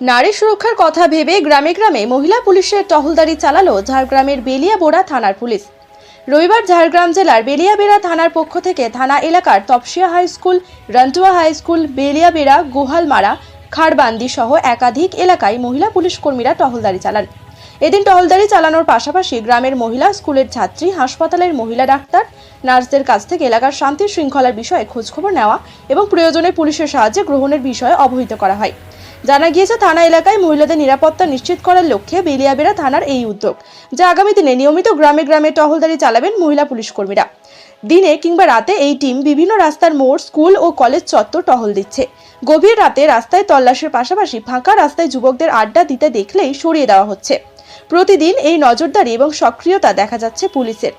নারী সুরক্ষার কথা ভেবে গ্রামে গ্রামে মহিলা পুলিশের টহলদারি চালালো ঝাড়গ্রামের বেলিয়াবোড়া থানার পুলিশ। রবিবার ঝাড়গ্রাম জেলার বেলিয়াবেড়া থানার পক্ষ থেকে থানা এলাকার Tapsia high school, Rontuya high school, Beliaberah, Gohalmara, Kharbandi সহ একাধিক এলাকায় মহিলা পুলিশ কর্মীরা টহলদারি চালান। এদিন টহলদারি চালানোর পাশাপাশি গ্রামের মহিলা স্কুলের ছাত্রী, হাসপাতালের মহিলা ডাক্তার, নার্সদের কাছ থেকে এলাকার শান্তি শৃঙ্খলার বিষয়ে খোঁজখবর নেওয়া এবং প্রয়োজনে পুলিশের সাহায্যে গ্রহণের বিষয়ে অবহিত করা হয়। জানা গিয়েছে, থানা এলাকায় মহিলাদের নিরাপত্তা নিশ্চিত করার লক্ষ্যে বেলিয়াবেড়া থানার এই উদ্যোগ। যা আগামী দিনে নিয়মিত গ্রামে গ্রামে টহলদারি চালাবেন মহিলা পুলিশ কর্মীরা। দিনে কিংবা রাতে এই টিম বিভিন্ন রাস্তার মোড়, স্কুল ও কলেজ চত্বর টহল দিচ্ছে। গভীর রাতে রাস্তায় তল্লাশির পাশাপাশি ফাঁকা রাস্তায় যুবকদের আড্ডা দিতে দেখলেই সরিয়ে দেওয়া হচ্ছে। প্রতিদিন এই নজরদারি এবং সক্রিয়তা দেখা যাচ্ছে পুলিশের।